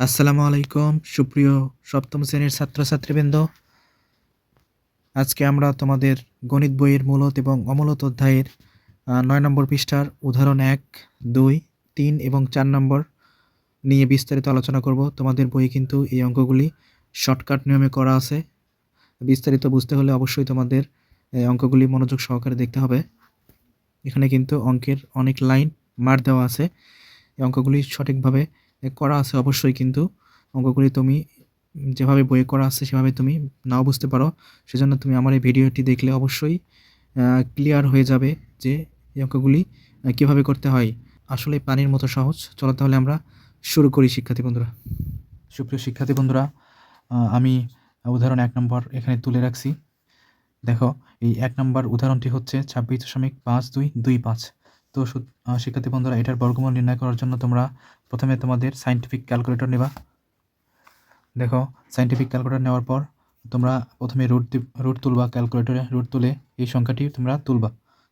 আসসালামু আলাইকুম, সুপ্রিয় সপ্তম শ্রেণির ছাত্রছাত্রীবৃন্দ। আজকে আমরা তোমাদের গণিত বইয়ের মূলত এবং অমূলত অধ্যায়ের নয় নম্বর পৃষ্ঠার উদাহরণ এক, দুই, তিন এবং চার নম্বর নিয়ে বিস্তারিত আলোচনা করব। তোমাদের বইয়ে কিন্তু এই অঙ্কগুলি শর্টকাট নিয়মে করা আছে। বিস্তারিত বুঝতে হলে অবশ্যই তোমাদের এই অঙ্কগুলি মনোযোগ সহকারে দেখতে হবে। এখানে কিন্তু অঙ্কের অনেক লাইন মার দেওয়া আছে। এই অঙ্কগুলি সঠিকভাবে করা আছে অবশ্যই কিন্তু। অঙ্কগুলি তুমি, যেভাবে বইয়ে করা আছে সেভাবে তুমি নাও বুঝতে পারো। সেজন্য তুমি আমার এই ভিডিওটি দেখলে অবশ্যই ক্লিয়ার হয়ে যাবে যে এই অঙ্কগুলি কীভাবে করতে হয়। আসলে পানির মতো সহজ। চলো তাহলে আমরা শুরু করি শিক্ষার্থী বন্ধুরা। সুপ্রিয় শিক্ষার্থী বন্ধুরা আমি উদাহরণ এক নম্বর এখানে তুলে রাখছি। দেখো, এই এক নম্বর উদাহরণটি হচ্ছে ছাব্বিশ দশমিক পাঁচ দুই দুই পাঁচ। তো শিক্ষার্থী বন্ধুরা, এটার বর্গমূল নির্ণয় করার জন্য তোমরা প্রথমে তোমাদের সাইন্টিফিক ক্যালকুলেটর নেবা। দেখো সাইন্টিফিক ক্যালকুলেটর নেওয়ার পর তোমরা প্রথমে রুট রুট তুলবা ক্যালকুলেটরে রুট তুলে এই সংখ্যাটি তোমরা তুলবা।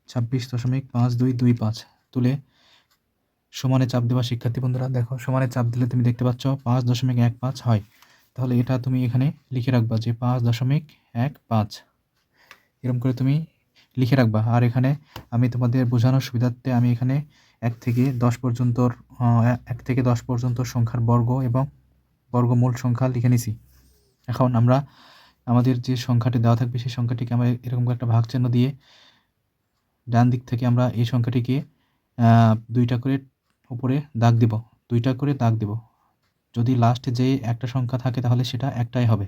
ছাব্বিশ দশমিক পাঁচ দুই দুই পাঁচ। তুলে সমানে চাপ দেবা শিক্ষার্থী বন্ধুরা। দেখো, সমানে চাপ দিলে তুমি দেখতে পাচ্ছ পাঁচ দশমিক এক পাঁচ হয়। তাহলে এটা তুমি এখানে লিখে রাখবা যে পাঁচ দশমিক এক পাঁচ। এরকম করে তুমি লিখে রাখবা। আর এখানে আমি তোমাদের বোঝানোর সুবিধার্থে আমি এখানে এক থেকে দশ পর্যন্তর আহ, এক থেকে দশ পর্যন্ত সংখ্যার বর্গ এবং বর্গমূল সংখ্যা লিখে নিছি। এখন আমরা আমাদের যে সংখ্যাটি দেওয়া থাকবে সেই সংখ্যাটিকে আমরা এরকম একটা ভাগ চিহ্ন দিয়ে ডান দিক থেকে আমরা এই সংখ্যাটিকে দুইটা করে উপরে দাগ দিব। দুইটা করে দাগ দিব। যদি লাস্টে যে একটা সংখ্যা থাকে তাহলে সেটা একটাই হবে।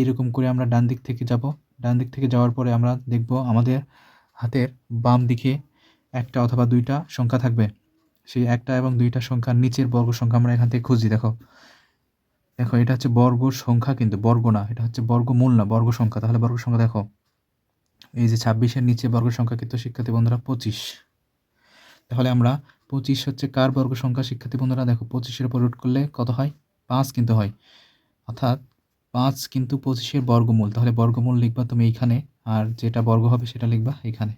এরকম করে আমরা ডান দিক থেকে যাব। ডান দিক থেকে যাওয়ার পরে আমরা দেখব আমাদের হাতের বাম দিকে একটা অথবা দুইটা সংখ্যা থাকবে। সেই একটা এবং দুইটা সংখ্যার নিচের বর্গ সংখ্যা আমরা এখান থেকে খুঁজি দেখো। দেখো, এটা হচ্ছে বর্গ সংখ্যা কিন্তু, বর্গ না, এটা হচ্ছে বর্গমূল না, বর্গ সংখ্যা। তাহলে বর্গ সংখ্যা দেখো। এই যে ছাব্বিশের নিচে বর্গ সংখ্যা কিন্তু শিক্ষার্থী বন্ধুরা পঁচিশ। তাহলে আমরা পঁচিশ হচ্ছে কার বর্গ সংখ্যা? শিক্ষার্থী বন্ধুরা দেখো, পঁচিশের উপর রুট করলে কত হয়? পাঁচ কিন্তু হয়। অর্থাৎ পাঁচ কিন্তু পঁচিশের বর্গমূল। তাহলে বর্গমূল লিখবা তুমি এইখানে, আর যেটা বর্গ হবে সেটা লিখবা এখানে।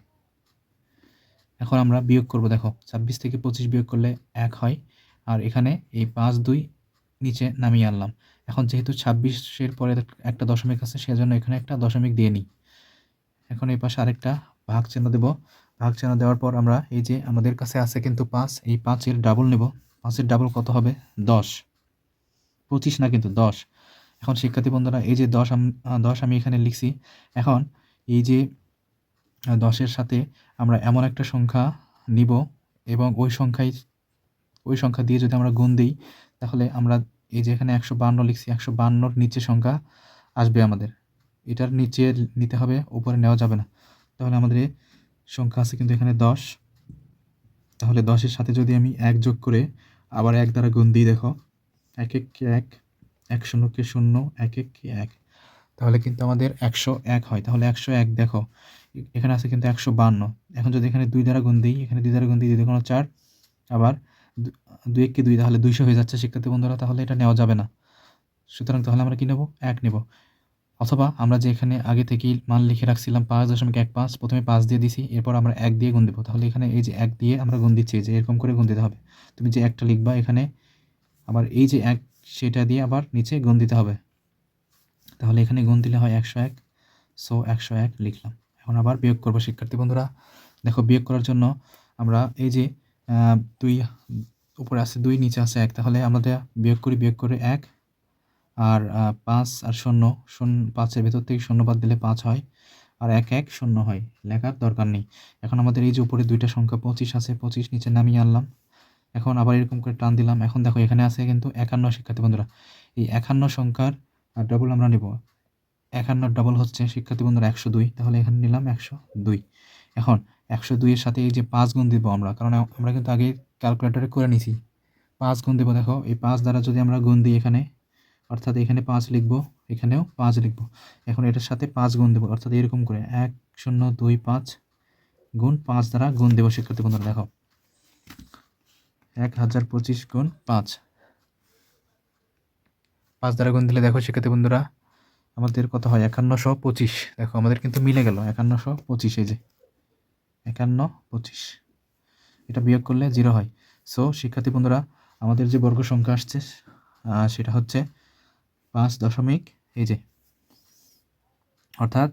এখন আমরা বিয়োগ করব, দেখো, ছাব্বিশ থেকে পঁচিশ বিয়োগ করলে এক হয়, আর এখানে এই পাঁচ, দুই নিচে নামিয়ে আনলাম। এখন যেহেতু ছাব্বিশের পরে একটা দশমিক আছে, সেজন্য এখানে একটা দশমিক দিয়ে নিই। এখন এই পাশে আরেকটা ভাগ চিহ্ন দেব। ভাগ চিহ্ন দেওয়ার পর আমরা এই যে আমাদের কাছে আছে কিন্তু পাঁচ, এই পাঁচের ডাবল নেব। পাঁচের ডাবল কত হবে? দশ। পঁচিশ না কিন্তু দশ। এখন শিক্ষার্থী বন্ধুরা, এই যে দশ দশ আমি এখানে লিখছি। এখন এই যে দশের সাথে আমরা এমন একটা সংখ্যা নিব এবং ওই সংখ্যায়, ওই সংখ্যা দিয়ে যদি আমরা গুণ দিই, তাহলে আমরা এই যে এখানে একশো বান্ন লিখছি, একশো বান্নর নিচে সংখ্যা আসবে আমাদের। এটার নিচে নিতে হবে, উপরে নেওয়া যাবে না। তাহলে আমাদের সংখ্যা আছে কিন্তু এখানে দশ। তাহলে দশের সাথে যদি আমি এক যোগ করে আবার এক দ্বারা গুণ দিই, দেখো, এক এক এক এক শূন্যকে শূন্য, এক এক কে এক। তাহলে কিন্তু আমাদের একশো এক হয়। তাহলে একশো এক দেখো, এখানে আছে কিন্তু একশো বান্ন। এখন যদি এখানে দুই দ্বারা গুণ দিই, এখানে দুই দ্বারা গুণ দিই দুই কোনো চার, আবার দুই এককে দুই, তাহলে দুইশো হয়ে যাচ্ছে শিক্ষার্থী বন্ধুরা, তাহলে এটা নেওয়া যাবে না। সুতরাং তাহলে আমরা কি নেব? এক নেব। অথবা আমরা যে এখানে আগে থেকেই মান লিখে রাখছিলাম পাঁচ দশমিক এক পাঁচ, প্রথমে পাঁচ দিয়ে দিছি, এরপর আমরা এক দিয়ে গুণ দেবো। তাহলে এখানে এই যে এক দিয়ে আমরা গুণ দিচ্ছি যে এরকম করে গুণ দিতে হবে। তুমি যে একটা লিখবা এখানে, আবার এই যে এক সেটা দিয়ে আবার নিচে গুণ দিতে হবে। তাহলে এখানে গুণ দিলে হয় একশো এক। সো একশো এক লিখলাম। এখন আবার বিয়োগ করব, শিক্ষার্থী বন্ধুরা। দেখো, বিয়োগ করার জন্য আমরা এই যে দুই উপরে আছে দুই, নিচে আছে এক। তাহলে আমাদের বিয়োগ করি, বিয়োগ করে এক। আর পাঁচ আর শূন্য শূন্য, পাঁচের ভেতর থেকে শূন্য বাদ দিলে পাঁচ হয়। আর এক এক শূন্য হয়। লেখার দরকার নেই। এখন আমাদের এই যে উপরে দুইটা সংখ্যা পঁচিশ আছে, পঁচিশ নিচে নামিয়ে আনলাম। এখন আবার এরকম করে টান দিলাম। এখন দেখো এখানে আছে কিন্তু একান্ন শিক্ষার্থী। বন্ধুরা, এই একান্ন সংখ্যার ডবল আমরা নেব। একান্ন ডবল হচ্ছে শিক্ষার্থী বন্ধুরা একশো দুই। তাহলে এখানে নিলাম একশো দুই। এখন একশো দুইয়ের সাথে এই যে পাঁচ গুণ দিব আমরা, কারণ আমরা কিন্তু আগে ক্যালকুলেটরে করে নিছি। পাঁচ গুণ দেবো, দেখো, এই পাঁচ দ্বারা যদি আমরা গুণ দিই এখানে, অর্থাৎ এখানে পাঁচ লিখব, এখানেও পাঁচ লিখব। এখন এটার সাথে পাঁচ গুণ দেবো, অর্থাৎ এরকম করে এক শূন্য দুই পাঁচ গুণ পাঁচ দ্বারা গুণ দেবো শিক্ষার্থী বন্ধুরা, দেখো। এক হাজার পঁচিশ গুণ পাঁচ। পাঁচ দ্বারা গুণ দিলে দেখো শিক্ষার্থী বন্ধুরা, আমাদের কত হয়? একান্নশো পঁচিশ। দেখো, আমাদের কিন্তু মিলে গেল। একান্নশো পঁচিশ, এই যে। একান্ন পঁচিশ। এটা বিয়োগ করলে জিরো হয়। সো শিক্ষার্থী বন্ধুরা, আমাদের যে বর্গ সংখ্যা আসছে সেটা হচ্ছে পাঁচ দশমিক, এই যে। অর্থাৎ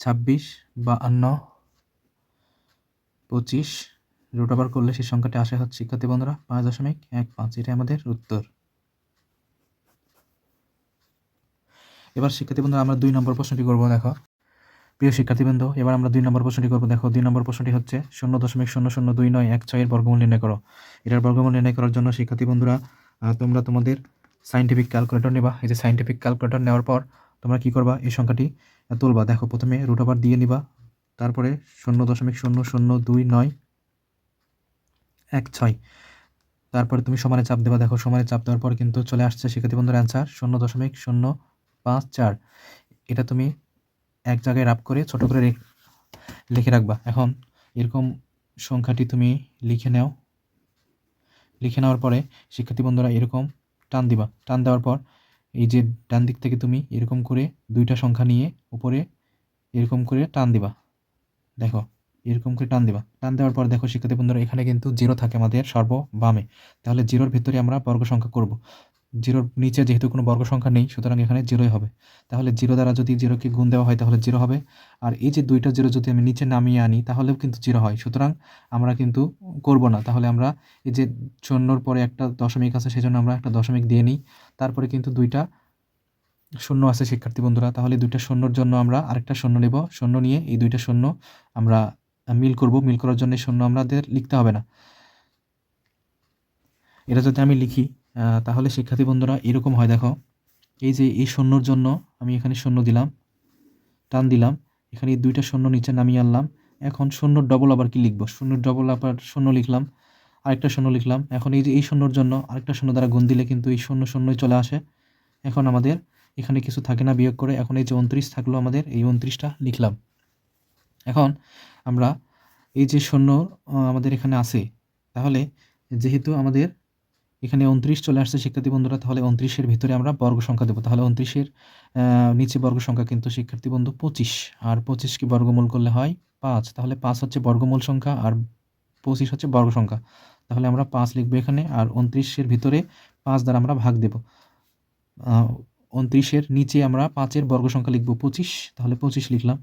ছাব্বিশ বাহান্ন পঁচিশ রুট ওভার করলে সেই সংখ্যাটি আসে হচ্ছে, শিক্ষার্থী বন্ধুরা, পাঁচ দশমিক এক পাঁচ। এটাই আমাদের উত্তর। এবার শিক্ষার্থী বন্ধুরা, আমরা দুই নম্বর প্রশ্নটি করব, দেখো। প্রিয় শিক্ষার্থীবৃন্দ এবার আমরা দুই নম্বর প্রশ্নটি করব, দেখো। দুই নম্বর প্রশ্নটি হচ্ছে শূন্য দশমিক শূন্য শূন্য দুই নয় এক ছয়ের বর্গমূল নির্ণয় করো। এটার বর্গমূল নির্ণয় করার জন্য শিক্ষার্থী বন্ধুরা তোমরা তোমাদের সাইন্টিফিক ক্যালকুলেটর নেবা। এই যে সাইন্টিফিক ক্যালকুলেটর নেওয়ার পর তোমরা কি করবা? এই সংখ্যাটি তুলবা। দেখো, প্রথমে রুট ওভার দিয়ে নিবা। তারপরে শূন্য দশমিক শূন্য শূন্য দুই নয় এক ছয়। তারপরে তুমি সমানে চাপ দেবা। দেখো, সমানে চাপ দেওয়ার পর কিন্তু চলে আসছে শিক্ষার্থী বন্ধুর অ্যান্সার শূন্য দশমিক শূন্য পাঁচ চার। এটা তুমি এক জায়গায় রাপ করে ছোট করে লিখে রাখবা। এখন এরকম সংখ্যাটি তুমি লিখে নাও। লিখে নেওয়ার পরে শিক্ষার্থী বন্ধুরা এরকম টান দিবা। টান দেওয়ার পর এই যে ডান দিক থেকে তুমি এরকম করে দুইটা সংখ্যা নিয়ে উপরে এরকম করে টান দিবা। দেখো এরকম করে টান দিবা। টান দেওয়ার পর দেখো শিক্ষার্থী বন্ধুরা, এখানে কিন্তু জিরো থাকে আমাদের সর্ব বামে তাহলে জিরোর ভিতরে আমরা বর্গ সংখ্যা করব। জিরোর নিচে যেহেতু কোনো বর্গ সংখ্যা নেই, সুতরাং এখানে জিরোই হবে। তাহলে জিরো দ্বারা যদি জিরোকে গুণ দেওয়া হয়, তাহলে জিরো হবে। আর এই যে দুইটা জিরো যদি আমি নিচে নামিয়ে আনি, তাহলেও কিন্তু জিরো হয়। সুতরাং আমরা কিন্তু করব না। তাহলে আমরা এই যে শূন্যর পরে একটা দশমিক আছে, সেজন্য আমরা একটা দশমিক দিয়ে নিই। তারপরে কিন্তু দুইটা শূন্য আছে শিক্ষার্থী বন্ধুরা। তাহলে দুইটা শূন্যর জন্য আমরা আরেকটা শূন্য নেব। শূন্য নিয়ে এই দুইটা শূন্য আমরা মিল করব, মিল করার জন্য শূন্য আমাদের লিখতে হবে না। এটা যদি আমি লিখি তাহলে শিক্ষার্থী বন্ধুরা, এরকম হয় দেখো, এই যে এই শূন্যর জন্য আমি এখানে শূন্য দিলাম, টান দিলাম, এখানে দুইটা শূন্য নিচে নামিয়ে আনলাম, এখন শূন্য ডবল আবার কি লিখব? শূন্য ডবল আবার শূন্য লিখলাম, আরেকটা শূন্য লিখলাম, এখন এই যে এই শূন্যর জন্য আরেকটা শূন্য দ্বারা গুণ দিলে কিন্তু এই শূন্য শূন্যই চলে আসে। এখন আমাদের এখানে কিছু থাকে না বিয়োগ করে, এখন এই যে উনত্রিশ থাকল আমাদের, এই উনত্রিশটা লিখলাম। এখন আমরা এই যে শূন্য আমাদের এখানে আছে, তাহলে যেহেতু আমাদের এখানে উনত্রিশ চলে আসছে শিক্ষার্থী বন্ধুরা, তাহলে উনত্রিশের ভিতরে আমরা বর্গ সংখ্যা দেবো। তাহলে উনত্রিশের নিচে বর্গ সংখ্যা কিন্তু শিক্ষার্থী বন্ধু পঁচিশ, আর পঁচিশকে বর্গমূল করলে হয় পাঁচ। তাহলে পাঁচ হচ্ছে বর্গমূল সংখ্যা, আর পঁচিশ হচ্ছে বর্গ সংখ্যা। তাহলে আমরা পাঁচ লিখব এখানে, আর উনত্রিশের ভিতরে পাঁচ দ্বারা আমরা ভাগ দেব। উনত্রিশের নিচে আমরা পাঁচের বর্গ সংখ্যা লিখব পঁচিশ, তাহলে পঁচিশ লিখলাম।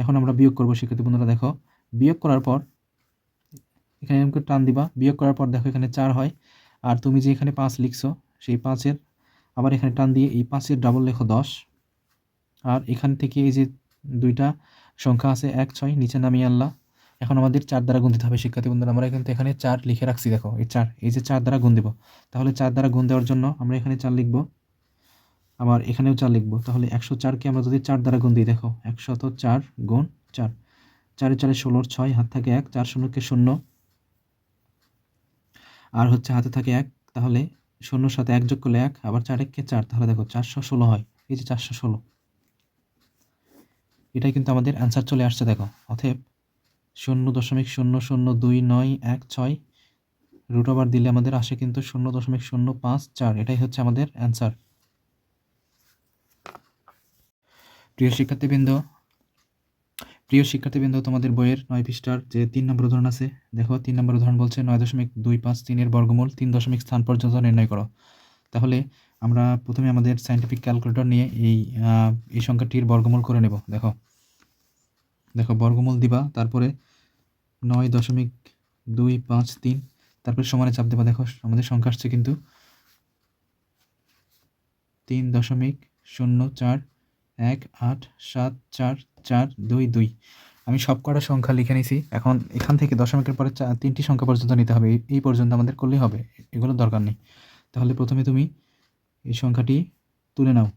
এখন আমরা বিয়োগ করব শিক্ষার্থী বন্ধুরা, দেখো। বিয়োগ করার পর, এখানে করে টান দিবা। বিয়োগ করার পর দেখো এখানে চার হয়। আর তুমি যে এখানে পাঁচ লিখছো, সেই পাঁচের আবার এখানে টান দিয়ে এই পাঁচের ডাবল লেখো দশ। আর এখান থেকে এই যে দুইটা সংখ্যা আছে এক, ছয়, নিচে নামিয়ে আল্লাহ এখন আমাদের চার দ্বারা গুণ দিতে হবে শিক্ষার্থী বন্ধুরা। আমরা কিন্তু এখানে চার লিখে রাখছি, দেখো। এই চার, এই যে চার দ্বারা গুণ দেব। তাহলে চার দ্বারা গুণ দেওয়ার জন্য আমরা এখানে চার লিখব। আবার এখানেও চার লিখব। তাহলে একশো চারকে আমরা যদি চার দ্বারা গুণ দিই, দেখো একশত চার গুণ চার। চারে চারে ষোলোর ছয়, হাত থাকে এক, চার শূন্যকে শূন্য। আর হচ্ছে হাতে থাকে এক, তাহলে শূন্যর সাথে এক যোগ করলে এক, আবার চার এককে চার? তাহলে দেখো, চারশো ষোলো হয়। এই যে চারশো ষোলো। এটাই কিন্তু আমাদের অ্যান্সার চলে আসছে, দেখো। অতএব শূন্য দশমিক শূন্য শূন্য দুই নয় এক ছয় রুট ওভার দিলে আমাদের আসে কিন্তু শূন্য দশমিক শূন্য পাঁচ চার। এটাই হচ্ছে আমাদের অ্যান্সার প্রিয় শিক্ষার্থীবৃন্দ প্রিয় শিক্ষার্থীবৃন্দ, তোমাদের বইয়ের নয় পৃষ্ঠার যে তিন নম্বর উদাহরণ আছে, দেখো, তিন নম্বর উদাহরণ বলছে নয় দশমিক দুই পাঁচ তিনের বর্গমূল তিন দশমিক স্থান পর্যন্ত নির্ণয় করো। তাহলে আমরা প্রথমে আমাদের সাইন্টিফিক ক্যালকুলেটর নিয়ে এই এই সংখ্যাটির বর্গমূল করে নেব, দেখো। দেখো, বর্গমূল দিবা, তারপরে নয় দশমিক দুই পাঁচ তিন, তারপরে সমানে চাপ দেবা, দেখো, আমাদের সংখ্যা আসছে কিন্তু তিন দশমিক শূন্য চার এক আট সাত চার চার দুই দুই। আমি সব কটা সংখ্যা লিখে নিয়েছি এখন এখান থেকে দশমিকের পরে চা- তিনটি সংখ্যা পর্যন্ত নিতে হবে। এই- পর্যন্ত আমাদের করলেই হবে। এগুলো দরকার নেই। তাহলে প্রথমে তুমি এই সংখ্যাটি তুলে নাও।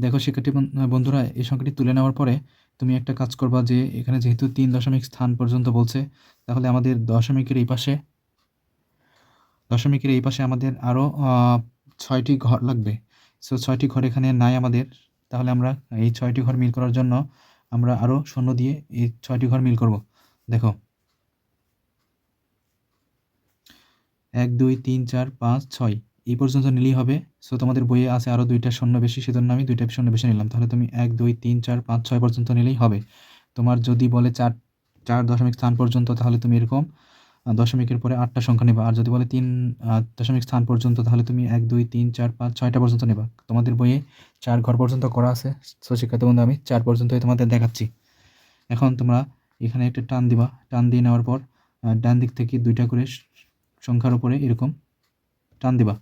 দেখো শিক্ষার্থী বন- বন্ধুরা, এই সংখ্যাটি তুলে নেওয়ার পরে তুমি একটা কাজ করবা যে এখানে যেহেতু তিন দশমিক স্থান পর্যন্ত বলছে, তাহলে আমাদের দশমিকের এই পাশে দশমিকের এই পাশে আমাদের আরও ছয়টি ঘর লাগবে। সো ছয়টি ঘর এখানে নাই আমাদের। তাহলে আমরা এই ছয়টি ঘর মিল করার জন্য আমরা আরও শূন্য দিয়ে এই ছয়টি ঘর মিল করব। দেখো। এক, দুই, তিন, চার, পাঁচ, ছয়। এই পর্যন্ত নিলেই হবে। সো তোমাদের বইয়ে আছে আরও দুইটা শূন্য বেশি, সেজন্য আমি দুইটা শূন্য বেশি নিলাম। তাহলে তুমি এক, দুই, তিন, চার, পাঁচ, ছয় পর্যন্ত নিলেই হবে। তোমার যদি বলে চার চার দশমিক স্থান পর্যন্ত, তাহলে তুমি এরকম দশমিকের পরে আটটা সংখ্যা নেবা। আর যদি বলে তিন দশমিক স্থান পর্যন্ত, তাহলে তুমি এক, দুই, তিন, চার, পাঁচ, ছয়টা পর্যন্ত নেবা। তোমাদের বইয়ে চার ঘর পর্যন্ত করা আছে। সো শিক্ষার্থী বন্ধু, আমি চার পর্যন্তই তোমাদের দেখাচ্ছি। এখন তোমরা এখানে একটা টান দিবা। টান দিয়ে নেওয়ার পর ডান দিক থেকে দুইটা করে সংখ্যার উপরে এরকম টান দিবা।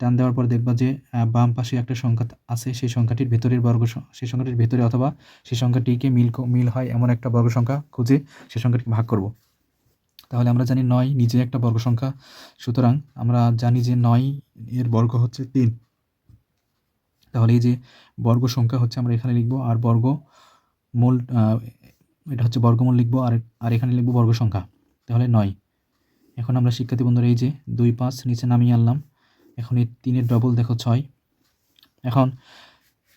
টান দেওয়ার পর দেখবা যে বাম পাশে একটা সংখ্যা আছে। সেই সংখ্যাটির ভেতরের বর্গ সেই সংখ্যাটির ভেতরে অথবা সেই সংখ্যাটিকে মিল মিল হয় এমন একটা বর্গ সংখ্যা খুঁজে সেই সংখ্যাটিকে ভাগ করব। তাহলে আমরা জানি নয় নিজে একটা বর্গ সংখ্যা। সুতরাং আমরা জানি যে নয় এর বর্গ হচ্ছে তিন। তাহলে এই যে বর্গ সংখ্যা হচ্ছে আমরা এখানে লিখব, আর বর্গ মূল এটা হচ্ছে বর্গমূল লিখব, আর আর এখানে লিখব বর্গ সংখ্যা। তাহলে নয়। এখন আমরা শিক্ষার্থী বন্ধুরা, এই যে দুই পাঁচ নিচে নামিয়ে আনলাম। এখন এই তিনের ডবল দেখো ছয়। এখন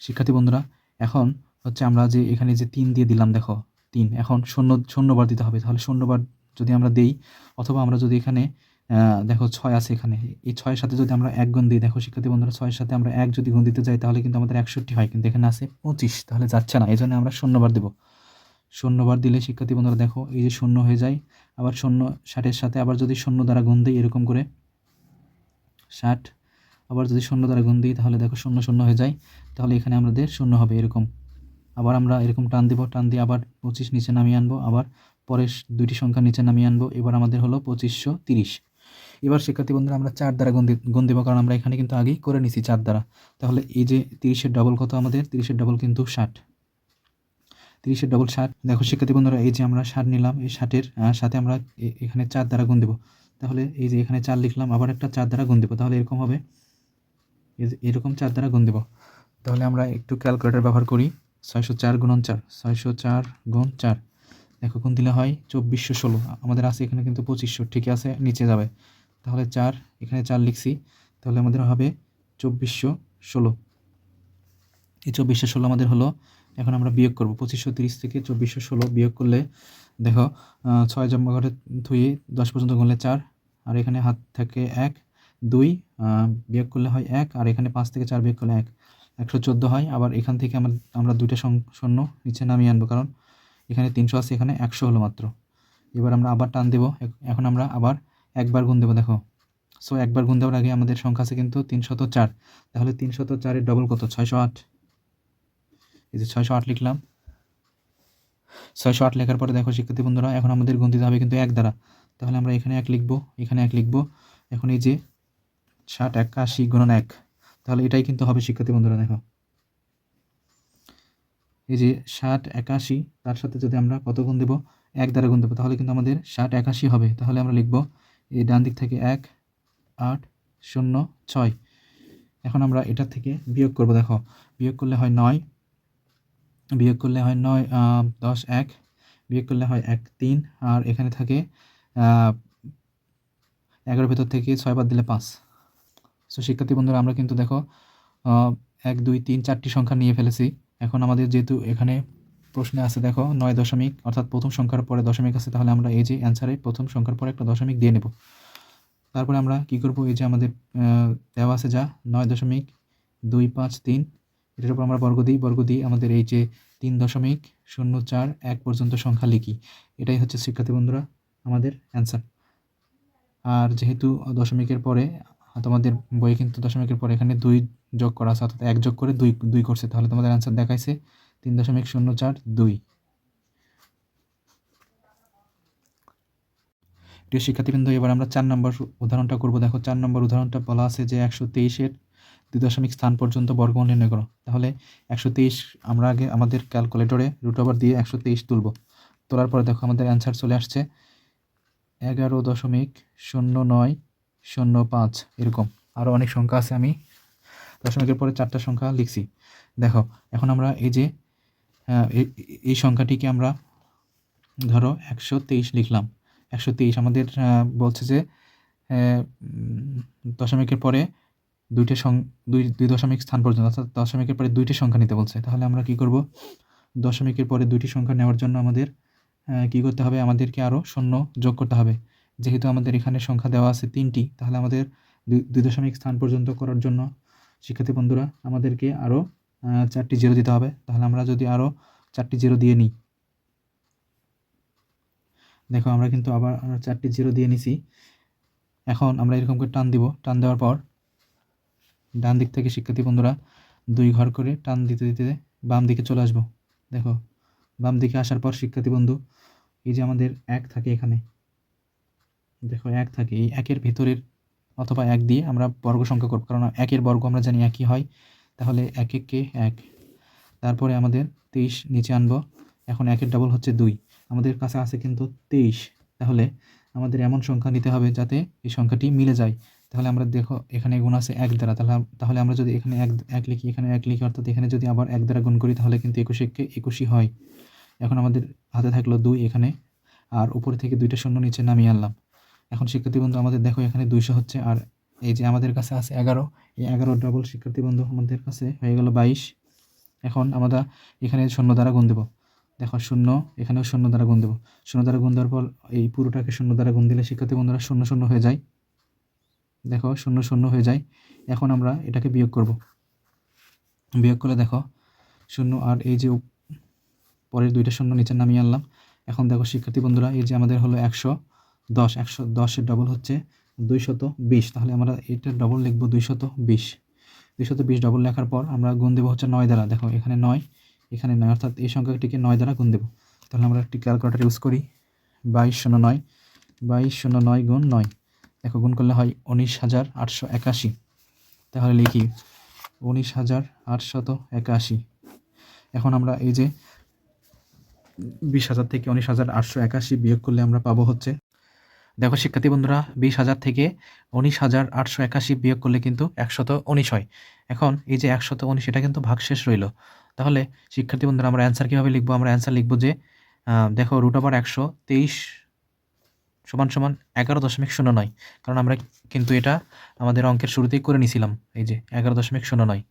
শিক্ষার্থী বন্ধুরা, এখন হচ্ছে আমরা যে এখানে যে তিন দিয়ে দিলাম, দেখো, তিন। এখন শূন্য, শূন্যবার দিতে হবে। তাহলে শূন্যবার যদি আমরা দেই, অথবা আমরা যদি এখানে দেখো ছয় আছে এখানে। এই ছয়ের সাথে যদি আমরা এক গুণ দিই, দেখো শিক্ষার্থী বন্ধুরা, ছয়ের সাথে আমরা এক যদি গুণ দিতে যাই, তাহলে কিন্তু আমাদের একষট্টি হয়, কিন্তু এখানে আছে পঁচিশ, তাহলে যাচ্ছে না। এই জন্য আমরা শূন্যবার দেবো। শূন্যবার দিলে শিক্ষার্থী বন্ধুরা, দেখো এই যে শূন্য হয়ে যায়, আবার শূন্য ষাটের সাথে আবার যদি শূন্য দ্বারা গুণ দিই, এরকম করে ষাট, আবার যদি শূন্য দ্বারা গুণ দিই, তাহলে দেখো শূন্য শূন্য হয়ে যায়, তাহলে এখানে আমাদের শূন্য হবে এরকম। আবার আমরা এরকম টান দিব, টান দিয়ে আবার পঁচিশ নিচে নামিয়ে আনব, আবার পরের স- দুইটি সংখ্যা নিচে নামিয়ে আনব। এবার আমাদের হলো পঁচিশশো তিরিশ। এবার শিক্ষার্থী বন্ধুরা, আমরা চার দ্বারা গুণ গুণ দিব, কারণ আমরা এখানে কিন্তু আগেই করে নিছি চার দ্বারা। তাহলে এই যে তিরিশের ডবল কত আমাদের? তিরিশের ডবল কিন্তু ষাট। তিরিশের ডবল ষাট। দেখো শিক্ষার্থী বন্ধুরা, এই যে আমরা ষাট নিলাম, এই ষাটের সাথে আমরা এখানে চার দ্বারা গুণ দেবো। তাহলে এই যে এখানে চার লিখলাম, আবার একটা চার দ্বারা গুণ দেবো। তাহলে এরকম হবে। এরকম চার দ্বারা গুণ দেবো। তাহলে আমরা একটু ক্যালকুলেটর ব্যবহার করি। ছয়শো চার গুণন চার, ছয়শো চার গুণ চার। দেখো কোন দিলে হয় চব্বিশশো ষোলো। আমাদের আছে এখানে কিন্তু পঁচিশশো। ঠিক আছে, নিচে যাবে। তাহলে চার, এখানে চার লিখছি। তাহলে আমাদের হবে চব্বিশশো ষোলো। এই চব্বিশশো ষোলো আমাদের হলো, এখন আমরা বিয়োগ করব। পঁচিশশো তিরিশ থেকে চব্বিশশো ষোলো বিয়োগ করলে, দেখো ছয় জমা ঘরে ধুয়ে দশ পর্যন্ত গুনলে চার, আর এখানে হাত থেকে এক, দুই বিয়োগ করলে হয় এক, আর এখানে পাঁচ থেকে চার বিয়োগ করলে এক। একশো চোদ্দ হয়, আবার এখান থেকে আমরা আমরা দুইটা শূন্য নিচে নামিয়ে আনব। কারণ এখানে তিনশো আছে, এখানে একশো হলো মাত্র। এবার আমরা আবার টান দেবো। এখন আমরা আবার একবার গুণ দেবো, দেখো। সো একবার গুণ দেওয়ার আগে আমাদের সংখ্যা আছে কিন্তু তিনশত চার। তাহলে তিনশত চারের ডবল কত? ছয়শো আট। এই যে ছয়শো আট লিখলাম। ছয়শো আট লেখার পরে দেখো, শিক্ষার্থী বন্ধুরা, এখন আমাদের গুণ দিতে হবে কিন্তু এক দ্বারা। তাহলে আমরা এখানে এক লিখব, এখানে এক লিখব। এখন এই যে ষাট, একাশি, গুণন এক। তাহলে এটাই কিন্তু হবে, শিক্ষার্থী বন্ধুরা, দেখো। এই যে ষাট একাশি, তার সাথে যদি আমরা কত গুণ দেবো? এক দ্বারা গুণ দেবো। তাহলে কিন্তু আমাদের ষাট একাশি হবে। তাহলে আমরা লিখব এই ডান দিক থেকে এক, আট, শূন্য, ছয়। এখন আমরা এটা থেকে বিয়োগ করব, দেখো। বিয়োগ করলে হয় নয়। বিয়োগ করলে হয় নয় দশ, এক। বিয়োগ করলে হয় এক, তিন। আর এখানে থাকে এগারো ভেতর থেকে ছয় বাদ দিলে পাঁচ। সো শিক্ষার্থী বন্ধুরা, আমরা কিন্তু দেখো এক, দুই, তিন, চারটি সংখ্যা নিয়ে ফেলেছি। এখন আমাদের যেহেতু এখানে প্রশ্নে আছে, দেখো, নয় দশমিক, অর্থাৎ প্রথম সংখ্যার পরে দশমিক আছে, তাহলে আমরা এই যে অ্যান্সারে প্রথম সংখ্যার পরে একটা দশমিক দিয়ে নেব। তারপরে আমরা কি করব? এই যে আমাদের দেওয়া আছে যা, নয় দশমিক দুই পাঁচ তিন, এটার উপর আমরা বর্গ দিই বর্গ দিই আমাদের এই যে তিন দশমিক শূন্য চার এক পর্যন্ত সংখ্যা লিখি। এটাই হচ্ছে শিক্ষার্থী বন্ধুরা আমাদের অ্যান্সার আর যেহেতু দশমিকের পরে, তোমাদের বইয়ে কিন্তু দশমিকের পরে এখানে দুই যোগ করা আছে, অর্থাৎ এক যোগ করে দুই দুই করছে। তাহলে তোমাদের অ্যান্সার দেখাইছে তিন দশমিক শূন্য চার দুই। প্রিয় শিক্ষার্থীবৃন্দ, এবার আমরা চার নম্বর উদাহরণটা করব। দেখো, চার নম্বর উদাহরণটা বলা আছে যে একশো তেইশের দুই দশমিক স্থান পর্যন্ত বর্গমূল নির্ণয় করো। তাহলে একশো তেইশ আমরা আগে আমাদের ক্যালকুলেটরে রুট ওভার দিয়ে একশো তেইশ তুলব। তোলার পরে দেখো আমাদের অ্যান্সার চলে আসছে এগারো দশমিক শূন্য নয় শূন্য পাঁচ, এরকম। আরও অনেক সংখ্যা আছে আমি দশমিকের পরে চারটা সংখ্যা লিখছি। দেখো, এখন আমরা এই যে এই- সংখ্যাটিকে আমরা ধরো একশো তেইশ লিখলাম। একশো তেইশ আমাদের বলছে যে দশমিকের পরে দুইটা সং, দুই দুই দশমিক স্থান পর্যন্ত, অর্থাৎ দশমিকের পরে দুইটি সংখ্যা নিতে বলছে। তাহলে আমরা কি করব? দশমিকের পরে দুইটি সংখ্যা নেওয়ার জন্য আমাদের কি করতে হবে? আমাদেরকে আরও শূন্য যোগ করতে হবে। যেহেতু আমাদের এখানে সংখ্যা দেওয়া আছে তিনটি, তাহলে আমাদের দুই দশমিক স্থান পর্যন্ত করার জন্য শিক্ষার্থী বন্ধুরা, আমাদেরকে আরও চারটি জিরো দিতে হবে। তাহলে আমরা যদি আরও চারটি জিরো দিয়ে নিই। দেখো, আমরা কিন্তু আবার চারটি জিরো দিয়ে নিছি। এখন আমরা এরকম করে টান দিব। টান দেওয়ার পর, ডান দিক থেকে শিক্ষার্থী বন্ধুরা, দুই ঘর করে টান দিতে দিতে বাম দিকে চলে আসব। দেখো, বাম দিকে আসার পর শিক্ষার্থী বন্ধু, এই যে আমাদের এক থাকে এখানে। দেখো, এক থাকে। এই একের ভেতরের অথবা এক দিয়ে আমরা বর্গ সংখ্যা করব। কারণ একের বর্গ আমরা জানি একই হয়। তাহলে এক একে এক। তারপরে আমাদের তেইশ নিচে আনব। এখন একের ডাবল হচ্ছে দুই। আমাদের কাছে আছে কিন্তু তেইশ। তাহলে আমাদের এমন সংখ্যা নিতে হবে যাতে এই সংখ্যাটি মিলে যায়। তাহলে আমরা দেখো এখানে গুণ আছে এক দ্বারা। তাহলে তাহলে আমরা যদি এখানে এক এক লিখি, এখানে এক লিখি, অর্থাৎ এখানে যদি আবার এক দ্বারা গুণ করি, তাহলে কিন্তু একুশে একে একুশই হয়। এখন আমাদের হাতে থাকল দুই এখানে। আর উপরে থেকে দুইটা শূন্য নিচে নামিয়ে আনলাম। এখন শিক্ষার্থী বন্ধু, আমাদের দেখো এখানে দুইশো হচ্ছে, আর এই যে আমাদের কাছে আছে এগারো। এই এগারো ডবল শিক্ষার্থী বন্ধু আমাদের কাছে হয়ে গেল বাইশ। এখন আমরা এখানে শূন্য দ্বারা গুণ দেবো। দেখো শূন্য, এখানেও শূন্য দ্বারা গুণ দেবো। শূন্য দ্বারা গুণ দেওয়ার পর এই পুরোটাকে শূন্য দ্বারা গুণ দিলে শিক্ষার্থী বন্ধুরা শূন্য শূন্য হয়ে যায়। দেখো শূন্য শূন্য হয়ে যায়। এখন আমরা এটাকে বিয়োগ করব। বিয়োগ করলে দেখো শূন্য, আর এই যে পরের দুইটা শূন্য নিচে নামিয়ে আনলাম। এখন দেখো শিক্ষার্থী বন্ধুরা, এই যে আমাদের হলো একশো। দশ, একশো, দশের ডবল হচ্ছে দুইশত বিশ। তাহলে আমরা এটার ডবল লিখব দুইশত বিশ। দুইশত বিশ ডবল লেখার পর আমরা গুণ দেবো হচ্ছে নয় দ্বারা। দেখো, এখানে নয় এখানে নয়, অর্থাৎ এই সংখ্যাটিকে নয় দ্বারা গুণ দেবো। তাহলে আমরা একটি ক্যালকুলেটার ইউজ করি, বাইশ শূন্য নয়, বাইশ শূন্য নয় গুণ নয়। দেখো, গুণ করলে হয় উনিশ হাজার আটশো একাশি। তাহলে লিখি, উনিশ হাজার আটশত একাশি। এখন আমরা এই যে বিশ হাজার থেকে উনিশ হাজার আটশো একাশি বিয়োগ করলে আমরা পাবো হচ্ছে দেখো, শিক্ষার্থী বন্ধুরা, বিশ হাজার থেকে উনিশ হাজার আটশো একাশি বিয়োগ করলে কিন্তু একশত উনিশ হয়। এখন এই যে একশত উনিশ, এটা কিন্তু ভাগশেষ রইল। তাহলে শিক্ষার্থী বন্ধুরা, আমরা অ্যান্সার কীভাবে লিখব? আমরা অ্যান্সার লিখব যে দেখো রুট ওভার একশো তেইশ সমান সমান এগারো দশমিক শূন্য নয়। কারণ আমরা কিন্তু এটা আমাদের অঙ্কের শুরুতেই করে নিয়েছিলাম এই যে এগারো দশমিক শূন্য নয়।